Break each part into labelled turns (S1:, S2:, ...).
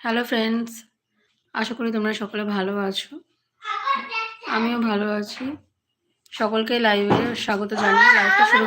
S1: Hello friends আশা করি তোমরা সকলে ভালো আছো। আমিও ভালো আছি। সকলকে লাইভে স্বাগত জানিয়ে লাইভটা শুরু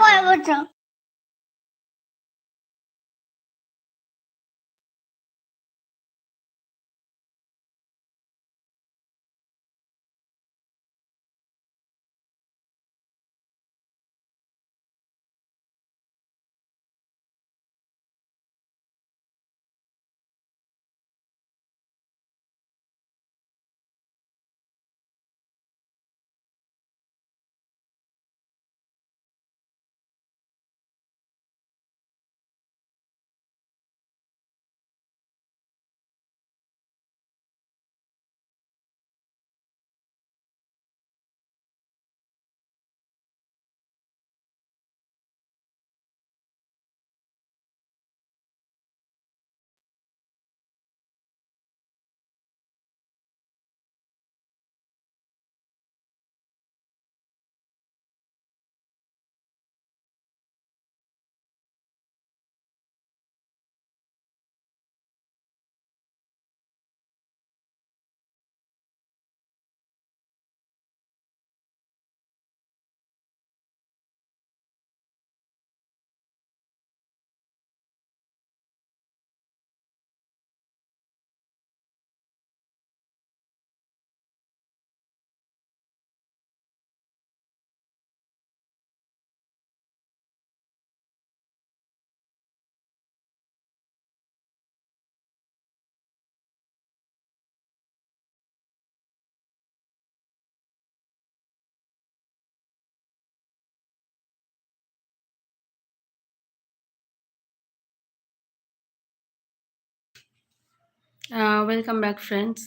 S1: ওয়েলকাম ব্যাক ফ্রেন্ডস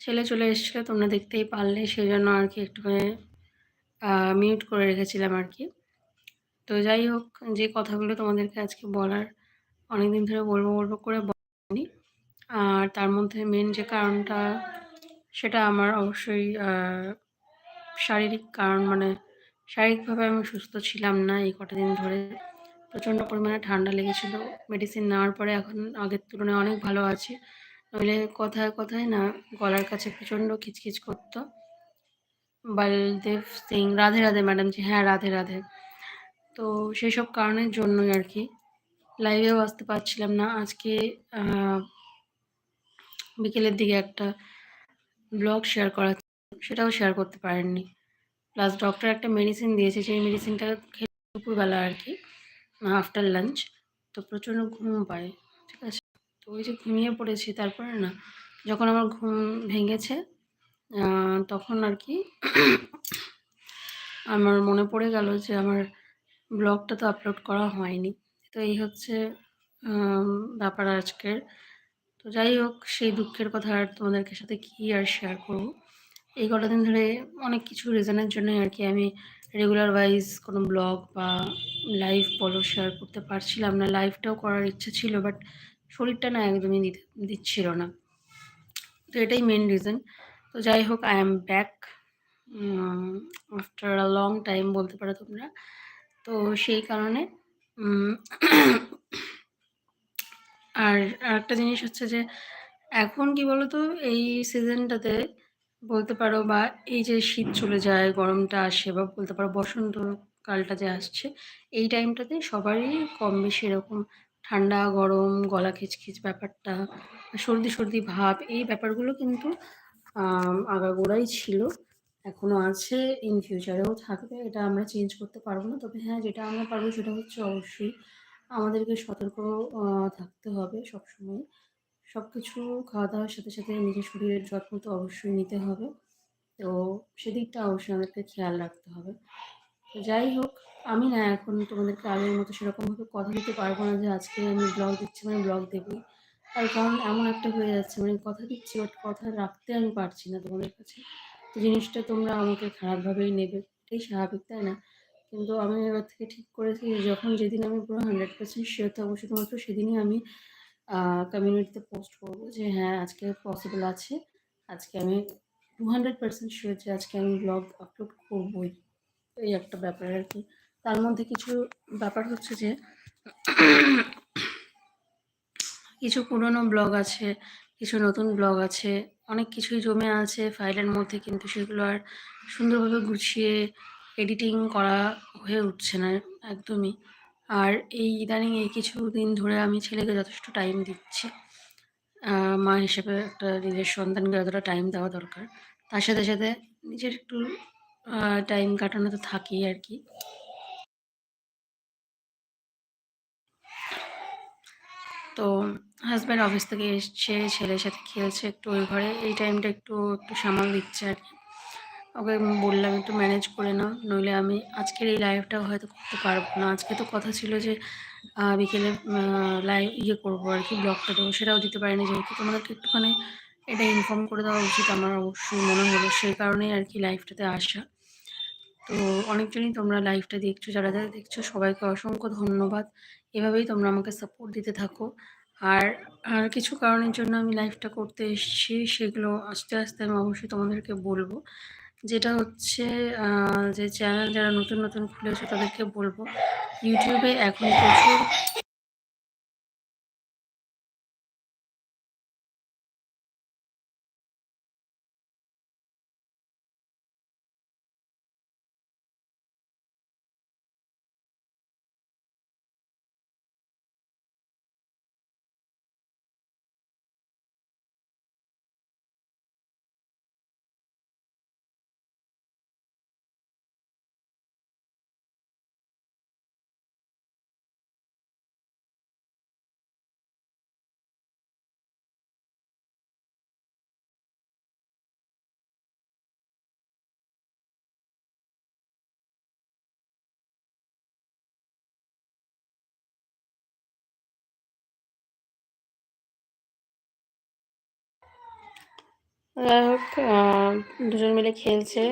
S1: ছেলে চলে এসেছিল, তোমরা দেখতেই পারলে। সেই জন্য আর কি একটুখানি মিউট করে রেখেছিলাম আর কি। তো যাই হোক, যে কথাগুলো তোমাদেরকে আজকে বলার অনেক দিন ধরে বলব বলব করে বলিনি। আর তার মধ্যে মেন যে কারণটা, সেটা আমার অবশ্যই শারীরিক কারণ। মানে শারীরিকভাবে আমি সুস্থ ছিলাম না এই কটা দিন ধরে। প্রচণ্ড পরিমাণে ঠান্ডা লেগেছিলো। মেডিসিন নেওয়ার পরে এখন আগের তুলনায় অনেক ভালো আছে। নইলে কথায় কথায় না, গলার কাছে প্রচণ্ড খিচখিচ করতো। বলদেব সিং, রাধে রাধে ম্যাডাম জি হ্যাঁ রাধে রাধে। তো সেই সব কারণের জন্যই আর কি। লাইভেও আসতে পারছিলাম না। আজকে বিকেলের দিকে একটা ব্লগ শেয়ার করা সেটাও শেয়ার করতে পারেননি। প্লাস ডক্টর একটা মেডিসিন দিয়েছে, সেই মেডিসিনটা খেয়ে দুপুরবেলা আর কি আফটার লাঞ্চ তো প্রচণ্ড ঘুম পায়। ঠিক আছে? তো ওই যে ঘুমিয়ে পড়েছি, তারপরে না, যখন আমার ঘুম ভেঙেছে তখন আর কি আমার মনে পড়ে গেল যে আমার ব্লগটা তো আপলোড করা হয়নি। তো এই হচ্ছে ব্যাপার আজকের। তো যাই হোক, সেই দুঃখের কথা আর তোমাদেরকে সাথে কী আর শেয়ার করব? এই কটা দিন ধরে অনেক কিছু রিজনের জন্যই আর কি আমি রেগুলার ওয়াইজ কোনো ব্লগ বা লাইভ বলো শেয়ার করতে পারছিলাম না। লাইভটাও করার ইচ্ছা ছিল বাট শরীরটা না একদমই দিতে, দিচ্ছিল না। তো এটাই মেন রিজন তো যাই হোক I am back after a long time বলতে পারো তোমরা। তো সেই কারণে আর আরেকটা জিনিস হচ্ছে যে, এখন কি বলতো, এই সিজনটাতে বলতে পারো বা এই যে শীত চলে যায়, গরমটা আসে বা বলতে পারো বসন্তকালটা যে আসছে, এই টাইমটাতে সবারই কম বেশি এরকম ঠান্ডা, গরম, গলা খিচখিচ ব্যাপারটা, সর্দি সর্দি ভাব, এই ব্যাপারগুলো কিন্তু আগাগোড়াই ছিল। এখনও আছে ইন ফিউচারেও থাকবে, এটা আমরা চেঞ্জ করতে পারব না। তবে হ্যাঁ যেটা আমরা পারব সেটা হচ্ছে অবশ্যই আমাদেরকে সতর্ক থাকতে হবে সবসময়। সব কিছু খাওয়া দাওয়ার সাথে সাথে নিজের শরীরের যত্ন তো অবশ্যই নিতে হবে। তো সেদিকটা অবশ্যই আমাদেরকে খেয়াল রাখতে হবে। যাই হোক, আমি না এখন তোমাদেরকে আগের মতো সেরকমভাবে কথা দিতে পারব না যে আজকে আমি ব্লগ দিচ্ছি মানে ব্লগ দেবই। তার কারণ এমন একটা হয়ে যাচ্ছে মানে কথা দিচ্ছি বাট কথা রাখতে আমি পারছি না তোমাদের কাছে। তো জিনিসটা তোমরা আমাকে খারাপভাবেই নেবে, এটাই স্বাভাবিক, তাই না? কিন্তু আমি এবার থেকে ঠিক করেছি যখন যেদিন আমি পুরো হান্ড্রেড পার্সেন্ট শিওর থাকব, শুধুমাত্র সেদিনই আমি কমিউনিটিতে পোস্ট করব যে হ্যাঁ আজকে পসিবল আছে। আজকে আমি টু হান্ড্রেড পার্সেন্ট শিওর যে আজকে আমি ব্লগ আপলোড করবোই। এই একটা ব্যাপার আর কি। তার মধ্যে কিছু ব্যাপার হচ্ছে যে, কিছু পুরনো ব্লগ আছে, কিছু নতুন ব্লগ আছে, অনেক কিছুই জমে আছে ফাইলের মধ্যে, কিন্তু সেগুলো আর সুন্দরভাবে গুছিয়ে এডিটিং করা হয়ে উঠছে না একদমই। আর এই ইদানিং এই কিছু দিন ধরে আমি ছেলেকে যথেষ্ট টাইম দিচ্ছি। মা হিসেবে একটা নিজের সন্তানকে যতটা টাইম দেওয়া দরকার। তার সাথে সাথে নিজের একটু টাইম কাটানো তো থাকেই আর কি। তো হাজব্যান্ড অফিস থেকে এসছে, ছেলের সাথে খেলছে একটু ওই ঘরে। এই টাইমটা একটু একটু সামাল দিচ্ছে আর কি। ওকে বললাম, একটু ম্যানেজ করে নাও, নইলে আমি আজকের এই লাইভটা হয়তো করতে পারব না। আজকে তো কথা ছিল যে বিকেলে লাইভ ইয়ে করব আর কি ব্লগটা দেবো। সেটাও দিতে পারিনি যেহেতু। তোমাদেরকে একটুখানি এটা ইনফর্ম করে দেওয়া উচিত আমার অবশ্যই মনে হলো। সেই কারণেই আর কি লাইভটাতে আসা। তো অনেকজনই তোমরা লাইভটা দেখছ, যারা যারা দেখছ, সবাইকে অসংখ্য ধন্যবাদ। এভাবেই তোমরা আমাকে সাপোর্ট দিতে থাকো। আর আর কিছু কারণের জন্য আমি লাইভটা করতে এসেছি, সেগুলো আস্তে আস্তে আমি অবশ্যই তোমাদেরকে বলব। যেটা হচ্ছে যে চ্যানেল যারা নতুন নতুন খুলেছে, তাদেরকে বলব ইউটিউবে এখন প্রচুর যাই হোক দুজন মিলে খেলছে,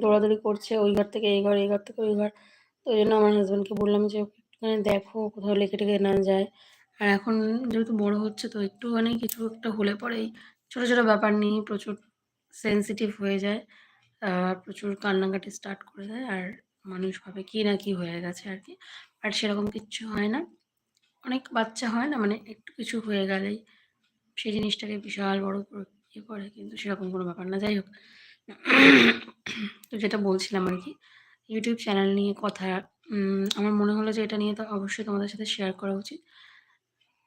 S1: দৌড়াদৌড়ি করছে, ওই ঘর থেকে এই ঘর এই ঘর থেকে ওই ঘর। তো ওই জন্য আমার হাজব্যান্ডকে বললাম যে একটুখানি দেখো, কোথাও লেখে টেগে না যায়। আর এখন যেহেতু বড় হচ্ছে, তো একটুখানি কিছু একটা হলে পরেই ছোটো ছোটো ব্যাপার নিয়ে প্রচুর সেন্সিটিভ হয়ে যায় প্রচুর কান্নাকাটি স্টার্ট করে দেয়, আর মানুষ ভাবে কী না কি হয়ে গেছে আর কি। আর সেরকম কিচ্ছু হয় না। অনেক বাচ্চা হয় না মানে একটু কিছু হয়ে গেলেই সেই জিনিসটাকে বিশাল বড় ইয়ে করে? কিন্তু সেরকম কোনো ব্যাপার না। যাই হোক। তো যেটা বলছিলাম আর কি ইউটিউব চ্যানেল নিয়ে কথা আমার মনে হলো যে এটা নিয়ে তো অবশ্যই তোমাদের সাথে শেয়ার করা উচিত।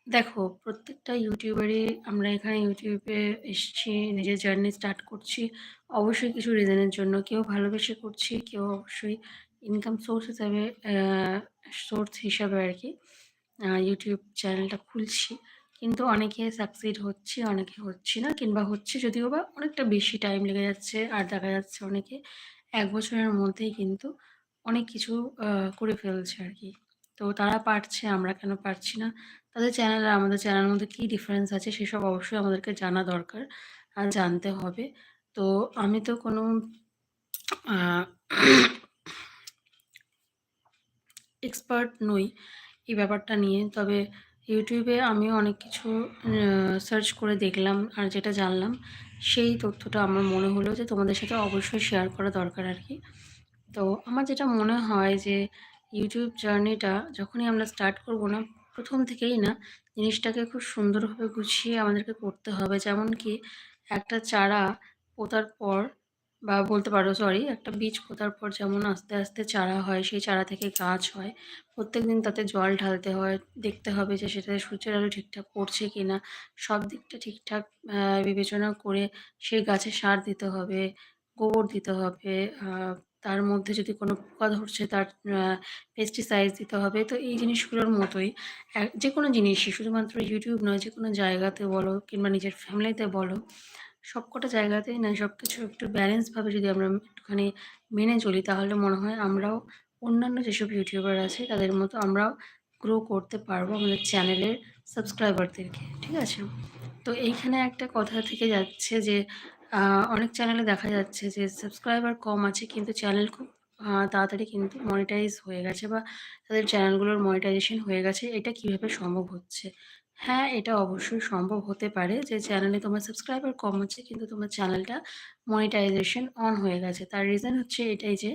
S1: দেখো, প্রত্যেকটা ইউটিউবারই আমরা এখানে ইউটিউবে এসছি, নিজের জার্নি স্টার্ট করছি। অবশ্যই কিছু রিজনের জন্য। কেউ ভালোবেসে করছি, কেউ অবশ্যই ইনকাম সোর্স হিসাবে সোর্স হিসাবে আর কি ইউটিউব চ্যানেলটা খুলছি। কিন্তু অনেকে সাকসিড হচ্ছে, অনেকে হচ্ছে না, কিংবা হচ্ছে যদিও বা অনেকটা বেশি টাইম লেগে যাচ্ছে, আর দেখা যাচ্ছে অনেকে এক বছরের মধ্যেই কিন্তু অনেক কিছু করে ফেলছে আর কি তো তারা পারছে, আমরা কেন পারছি না? তাদের চ্যানেল আর আমাদের চ্যানেলের মধ্যে কী ডিফারেন্স আছে সেসব অবশ্যই আমাদেরকে জানা দরকার, আর জানতে হবে। তো আমি তো কোনো এক্সপার্ট নই এই ব্যাপারটা নিয়ে, তবে ইউটিউবে আমিও অনেক কিছু সার্চ করে দেখলাম আর যেটা জানলাম, সেই তথ্যটা আমার মনে হলো যে তোমাদের সাথে অবশ্যই শেয়ার করা দরকার আর কি। তো আমার যেটা মনে হয় যে ইউটিউব জার্নিটা যখনই আমরা স্টার্ট করব না, প্রথম থেকেই না, জিনিসটাকে খুব সুন্দরভাবে গুছিয়ে আমাদেরকে করতে হবে। যেমন কি একটা চারা পোতার পর বা বলতে পারো সরি একটা বীজ পোতার পর যেমন আস্তে আস্তে চারা হয়, সেই চারা থেকে গাছ হয় প্রত্যেক দিন তাতে জল ঢালতে হয়, দেখতে হবে যে সেটাতে সূর্যের আলো ঠিকঠাক পড়ছে কি না সব দিকটা ঠিকঠাক বিবেচনা করে সেই গাছে সার দিতে হবে, গোবর দিতে হবে তার মধ্যে যদি কোনো পোকা ধরছে তার পেস্টিসাইড দিতে হবে, তো এই জিনিসগুলোর মতোই যে কোনো জিনিসই, শুধুমাত্র ইউটিউব নয় যে কোনো জায়গাতে বলো কিংবা নিজের ফ্যামিলিতে বলো সবকটা জায়গাতেই না সব কিছু একটু ব্যালেন্সভাবে যদি আমরা একটুখানি মেনে চলি, তাহলে মনে হয় আমরাও অন্যান্য যেসব ইউটিউবার আছে, তাদের মতো আমরাও গ্রো করতে পারব আমাদের চ্যানেলের সাবস্ক্রাইবারদেরকে ঠিক আছে? তো এইখানে একটা কথা থেকে যাচ্ছে যে অনেক চ্যানেলে দেখা যাচ্ছে যে সাবস্ক্রাইবার কম আছে, কিন্তু চ্যানেল খুব তাড়াতাড়ি কিন্তু মনিটাইজ হয়ে গেছে বা তাদের চ্যানেলগুলোর মনিটাইজেশন হয়ে গেছে, এটা কীভাবে সম্ভব হচ্ছে? হ্যাঁ এটা অবশ্যই সম্ভব হতে পারে যে চ্যানেলে তোমার সাবস্ক্রাইবার কম আছে কিন্তু তোমার চ্যানেলটা মনিটাইজেশন অন হয়ে গেছে তার রিজন হচ্ছে এটাই যে,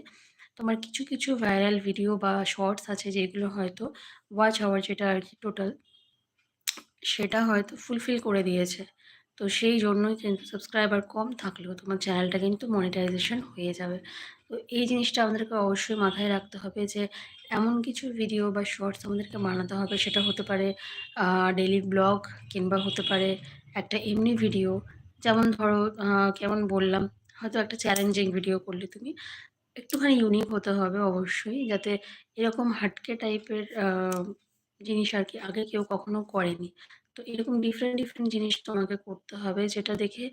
S1: তোমার কিছু কিছু ভাইরাল ভিডিও বা শর্টস আছে যেগুলো হয়তো ওয়াচ আওয়ার যেটা আর কি টোটাল সেটা হয়তো ফুলফিল করে দিয়েছে। তো সেই জন্যই কিন্তু সাবস্ক্রাইবার কম থাকলেও তোমার চ্যানেলটা কিন্তু মনিটাইজেশন হয়ে যাবে। তো এই জিনিসটা আমাদেরকে অবশ্যই মাথায় রাখতে হবে যে এমন কিছু ভিডিও বা শর্টস আমাদেরকে বানাতে হবে সেটা হতে পারে ডেলি ব্লগ কিংবা হতে পারে একটা এমনি ভিডিও। যেমন ধরো কেমন বললাম, হয়তো একটা চ্যালেঞ্জিং ভিডিও করলে তুমি একটুখানি ইউনিক হতে হবে অবশ্যই যাতে এরকম হাটকে টাইপের জিনিস আর কি আগে কেউ কখনো করেনি। তো এরকম ডিফারেন্ট, ডিফারেন্ট জিনিস তোমাকে করতে হবে যেটা দেখে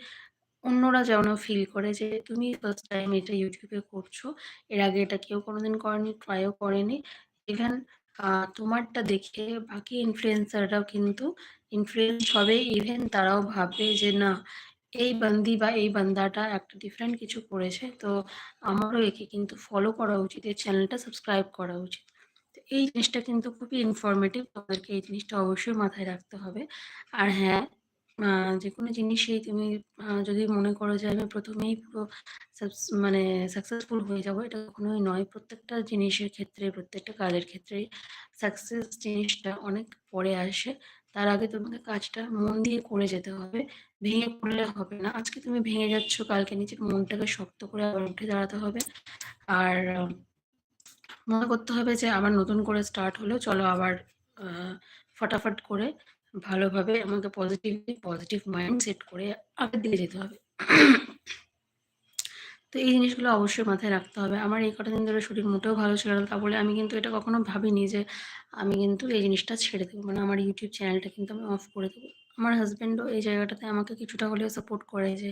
S1: অন্যরা যেন ফিল করে যে তুমি ফার্স্ট টাইম এটা ইউটিউবে করছ। এর আগে এটা কেউ কোনোদিন করেনি, ট্রাইও করেনি। ইভেন তোমারটা দেখে বাকি ইনফ্লুয়েন্সাররাও কিন্তু ইনফ্লুয়েন্স হবে। ইভেন তারাও ভাববে যে না এই বান্দি বা এই বান্দাটা একটা ডিফারেন্ট কিছু করেছে। তো আমারও একে কিন্তু ফলো করা উচিত। এই চ্যানেলটা সাবস্ক্রাইব করা উচিত। তো এই জিনিসটা কিন্তু খুবই ইনফরমেটিভ। তোমাদেরকে এই জিনিসটা অবশ্যই মাথায় রাখতে হবে। আর হ্যাঁ, আ যেকোনো জিনিসেই তুমি যদি মনে করো যে আমি ১ম এই পুরো মানে সাকসেসফুল হয়ে যাব, এটা কখনোই নয়। প্রত্যেকটা জিনিসের ক্ষেত্রে, প্রত্যেকটা কাজের ক্ষেত্রেই সাকসেস জিনিসটা অনেক পরে আসে। তার আগে তোমাকে কাজটা মন দিয়ে করে যেতে হবে। ভেঙে পড়লে হবে না। আজকে তুমি ভেঙে যাচ্ছ, কালকে নিজের মনটাকে শক্ত করে আবার উঠে দাঁড়াতে হবে। আর মনে করতে হবে যে আবার নতুন করে স্টার্ট হলো, চলো আবার ফটাফট করে ভালোভাবে আমাকে পজিটিভলি পজিটিভ মাইন্ড সেট করে আগের দিকে যেতে হবে। তো এই জিনিসগুলো অবশ্যই মাথায় রাখতে হবে। আমার এই কটা দিন ধরে শরীর মোটেও ভালো ছিল না। তা বলে আমি কিন্তু এটা কখনো ভাবিনি যে আমি কিন্তু এই জিনিসটা ছেড়ে দেবো। মানে আমার ইউটিউব চ্যানেলটা কিন্তু আমি অফ করে দেবো। আমার হাজব্যান্ডও এই জায়গাটাতে আমাকে কিছুটা হলেও সাপোর্ট করে যে,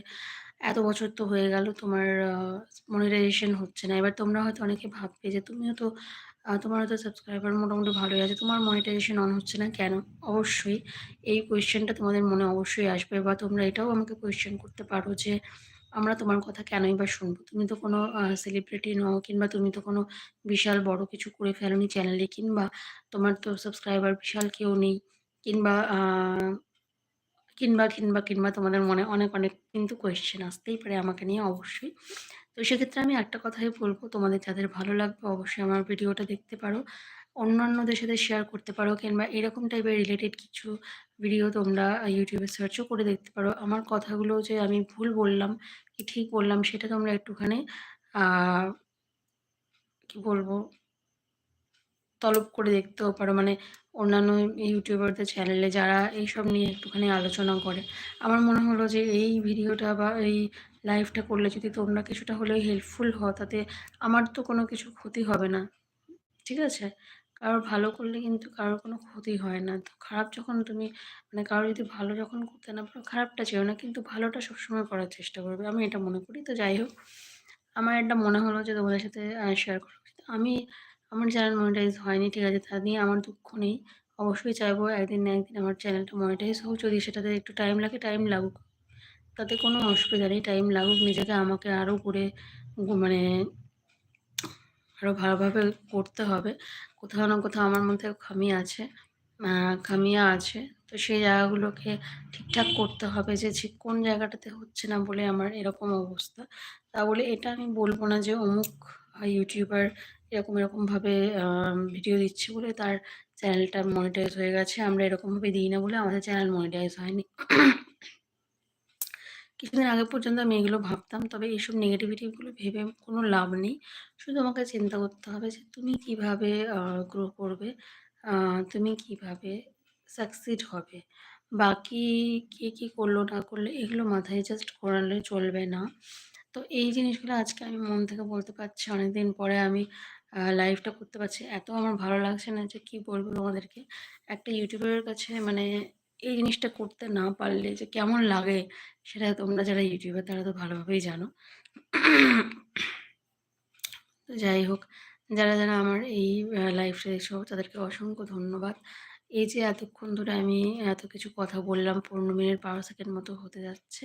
S1: "এত বছর তো হয়ে গেল তোমার মনিটাইজেশন হচ্ছে না। এবার তোমরা হয়তো অনেকে ভাববে যে তুমিও তো তোমার হয়তো সাবস্ক্রাইবার মোটামুটি ভালোই আছে। তোমার মনিটাইজেশন অন হচ্ছে না কেন?" অবশ্যই এই কোয়েশ্চেনটা তোমাদের মনে অবশ্যই আসবে বা তোমরা এটাও আমাকে কোয়েশ্চেন করতে পারো যে, "আমরা তোমার কথা কেনই বা শুনব? তুমি তো কোনো সেলিব্রিটি নও কিংবা তুমি তো কোনো বিশাল বড় কিছু করে ফেলোনি চ্যানেলে কিংবা তোমার তো সাবস্ক্রাইবার বিশাল কেউ নেই কিংবা কিংবা, কিংবা, কিংবা তোমাদের মনে অনেক, অনেক কিন্তু কোয়েশ্চেন আসতেই পারে আমাকে নিয়ে অবশ্যই। তো সেক্ষেত্রে আমি একটা কথাই বলব, তোমাদের যাদের ভালো লাগবে অবশ্যই আমার ভিডিওটা দেখতে পারো। অন্যান্যদের সাথে শেয়ার করতে পারো কিংবা এরকম টাইপের রিলেটেড কিছু ভিডিও তোমরা ইউটিউবে সার্চও করে দেখতে পারো। আমার কথাগুলো যে আমি ভুল বললাম, কি ঠিক বললাম সেটা তোমরা একটুখানি কি বলব? তলব করে দেখতেও পারো। মানে অন্যান্য ইউটিউবারদের চ্যানেলে যারা এইসব নিয়ে একটুখানি আলোচনা করে। আমার মনে হলো যে এই ভিডিওটা বা এই লাইভটা করলে যদি তোমরা কিছুটা হলেও হেল্পফুল হও তাতে আমার তো কোনো কিছু ক্ষতি হবে না। ঠিক আছে? কারোর ভালো করলে কিন্তু কারোর কোনো ক্ষতি হয় না। তো খারাপ যখন তুমি মানে কারও যদি ভালো যখন করতে না পারো খারাপটা চেও না কিন্তু ভালোটা সবসময় করার চেষ্টা করবে। আমি এটা মনে করি। তো যাই হোক, আমার এটা মনে হলো যে তোমাদের সাথে শেয়ার করা আমি আমার চ্যানেল মনিটাইজ হয়নি ঠিক আছে, তা নিয়ে আমার দুঃখ নেই। অবশ্যই চাইব একদিন না একদিন আমার চ্যানেলটা মনিটাইজ হোক। যদি সেটাতে একটু টাইম লাগে, টাইম লাগুক। তাতে কোনো অসুবিধা নেই। টাইম লাগুক নিজেকে আমাকে আরও করে মানে আরও ভালোভাবে করতে হবে। কোথাও না কোথাও আমার মধ্যে খামি আছে, খামিয়া আছে। তো সেই জায়গাগুলোকে ঠিকঠাক করতে হবে যে ঠিক কোন জায়গাটাতে হচ্ছে না বলে আমার এরকম অবস্থা। তা বলে এটা আমি বলব না যে অমুক ইউটিউবার এরকম, এরকমভাবে ভিডিও দিচ্ছে বলে তার চ্যানেলটা মনিটাইজ হয়ে গেছে। আমরা এরকমভাবে দিই না বলে আমাদের চ্যানেল মনিটাইজ হয়নি। কিছুদিন আগে পর্যন্ত আমি এগুলো ভাবতাম। তবে এইসব নেগেটিভিটিগুলো ভেবে কোনো লাভ নেই। শুধু আমাকে চিন্তা করতে হবে যে তুমি কীভাবে গ্রো করবে, তুমি কীভাবে সাকসিড হবে। বাকি কে কী করল না করলে এগুলো মাথায় জাস্ট করালে চলবে না। তো এই জিনিসগুলো আজকে আমি মন থেকে বলতে পারছি। অনেকদিন পরে আমি লাইভটা করতে পারছি। এত আমার ভালো লাগছে না যে কি বলব তোমাদেরকে। একটা ইউটিউবারের কাছে মানে এই জিনিসটা করতে না পারলে যে কেমন লাগে সেটা তোমরা যারা ইউটিউবার তারা তো ভালোভাবেই জানো। তো যাই হোক, যারা, যারা আমার এই লাইফটা দেখছ তাদেরকে অসংখ্য ধন্যবাদ। এই যে এতক্ষণ ধরে আমি এত কিছু কথা বললাম ১৫ মিনিট ১২ সেকেন্ড মতো হতে যাচ্ছে।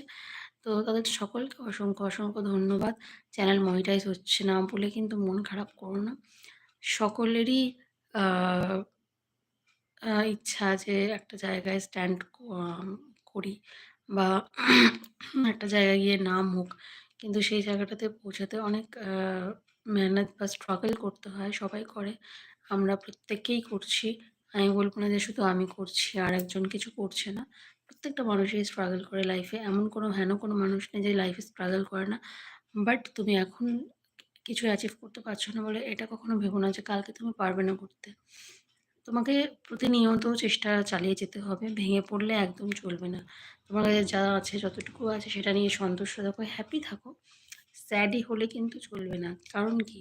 S1: তো তাদের সকলকে অসংখ্য, অসংখ্য ধন্যবাদ। চ্যানেল মনিটাইজ হচ্ছে না বলে কিন্তু মন খারাপ করো না। সকলেরই ইচ্ছা যে একটা জায়গায় স্ট্যান্ড করি বা একটা জায়গায় গিয়ে নাম হোক। কিন্তু সেই জায়গাটাতে পৌঁছাতে অনেক মেহনত বা স্ট্রাগল করতে হয়। সবাই করে। আমরা প্রত্যেকেই করছি। আমি বলব না যে শুধু আমি করছি আর একজন কিছু করছে না। প্রত্যেকটা মানুষই স্ট্রাগল করে লাইফে। এমন কোনো হেন কোনো মানুষ নেই যে লাইফে স্ট্রাগল করে না। বাট তুমি এখন কিছু অ্যাচিভ করতে পারছ না বলে এটা কখনো ভেবো না যে কালকে তুমি পারবে না করতে। তোমাকে প্রতিনিয়ত চেষ্টা চালিয়ে যেতে হবে। ভেঙে পড়লে একদম চলবে না। তোমার কাছে যা আছে যতটুকু আছে সেটা নিয়ে সন্তুষ্ট থাকো, হ্যাপি থাকো। স্যাডই হলে কিন্তু চলবে না। কারণ কি?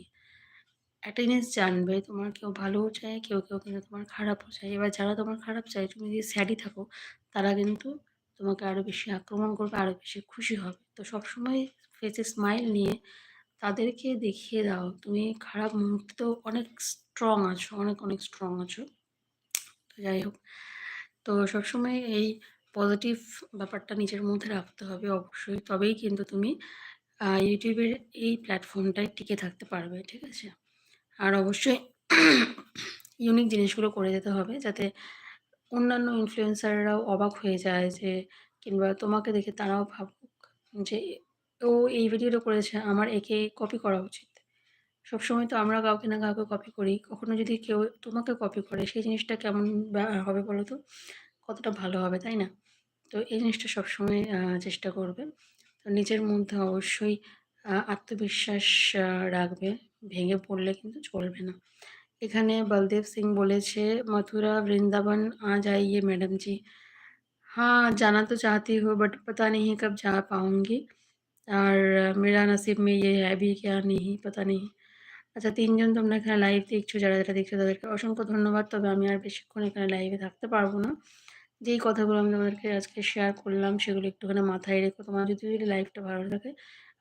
S1: একটা জিনিস জানবে তোমার কেউ ভালোও চায়, কেউ, কেউ কিন্তু তোমার খারাপও চায়। এবার যারা তোমার খারাপ চায় তুমি যদি স্যাডই থাকো তারা কিন্তু তোমাকে আরও বেশি আক্রমণ করবে, আরও বেশি খুশি হবে। তো সবসময় ফেসে স্মাইল নিয়ে তাদেরকে দেখিয়ে দাও তুমি খারাপ মুহূর্তেও অনেক স্ট্রং আছো, অনেক, অনেক স্ট্রং আছো। তো যাই হোক, তো সবসময় এই পজিটিভ ব্যাপারটা নিজের মধ্যে রাখতে হবে অবশ্যই। তবেই কিন্তু তুমি ইউটিউবের এই প্ল্যাটফর্মটায় টিকে থাকতে পারবে, ঠিক আছে? আর অবশ্যই ইউনিক জিনিসগুলো করে যেতে হবে যাতে অন্যান্য ইনফ্লুয়েন্সাররাও অবাক হয়ে যায় যে কিংবা তোমাকে দেখে তারাও ভাবুক যে ও এই ভিডিওটা করেছে আমার একে কপি করা উচিত। সবসময় তো আমরা কাউকে না কাউকে কপি করি। কখনো যদি কেউ তোমাকে কপি করে সেই জিনিসটা কেমন হবে বলো তো? কতটা ভালো হবে, তাই না? তো এই জিনিসটা সবসময় চেষ্টা করবে। তো নিজের মধ্যে অবশ্যই আত্মবিশ্বাস রাখবে। ভেঙে পড়লে কিন্তু চলবে না। এখানে বলদেব সিং বলেছে, মথুরা, বৃন্দাবন, আ যাইয়ে ম্যাডাম জি। হ্যাঁ জানা তো চাহতি হো বাট পতা নেই কব যা পাউঙ্গি। আর মেরা নসিব মে ইয়ে হ্যাঁ ভি নেই পতা নেই আচ্ছা তিনজন তোমরা এখানে লাইভ দেখছ, যারা যারা দেখছ তাদেরকে অসংখ্য ধন্যবাদ, তবে আমি আর বেশিক্ষণ এখানে লাইভে থাকতে পারব না। যেই কথাগুলো আমি তোমাদেরকে আজকে শেয়ার করলাম, সেগুলো একটুখানি মাথায় রেখো। তোমার যদি লাইভটা ভালো থাকে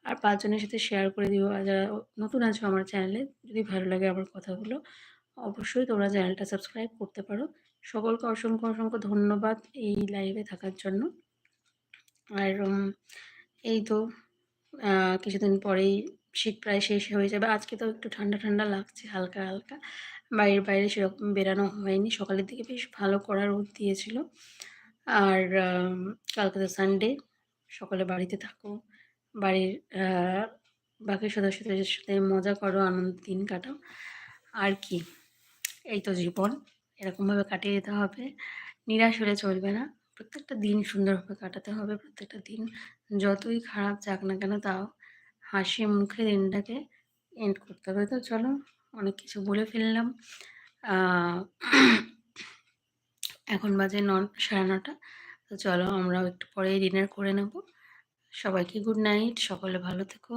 S1: আর পাঁচজনের সাথে শেয়ার করে দিও। আর যারা নতুন আছো আমার চ্যানেলে যদি ভালো লাগে আমার কথাগুলো অবশ্যই তোমরা চ্যানেলটা সাবস্ক্রাইব করতে পারো। সকলকে অসংখ্য, অসংখ্য ধন্যবাদ এই লাইভে থাকার জন্য। আর এই তো কিছুদিন পরেই শীত প্রায় শেষ হয়ে যাবে। আজকে তো একটু ঠান্ডা, ঠান্ডা লাগছে হালকা, হালকা। বাইরে, বাইরে সেরকম বেরানো হয়নি। সকালের দিকে বেশ ভালো কড়া রোদ দিয়েছিল। আর কালকে তো সানডে। সকলে বাড়িতে থাকো। বাড়ির বাকি সদস্যদের সাথে মজা করো, আনন্দ দিন কাটাও। আর কি? এই তো জীবন। এরকমভাবে কাটিয়ে যেতে হবে। নিরাশ হলে চলবে না। প্রত্যেকটা দিন সুন্দরভাবে কাটাতে হবে। প্রত্যেকটা দিন যতই খারাপ যাক না কেন তাও হাসি মুখে দিনটাকে এন্ড করতে হবে। তো চলো অনেক কিছু বলে ফেললাম। এখন বাজে ন ৯:৩০ তো চলো আমরাও একটু পরেই ডিনার করে নেব। সবাইকে গুড নাইট। সকলে ভালো থেকো।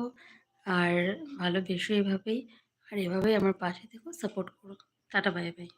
S1: আর ভালো ভালোবেসো এভাবেই। আর এভাবেই আমার পাশে থেকো, সাপোর্ট করো। Tata bye bye.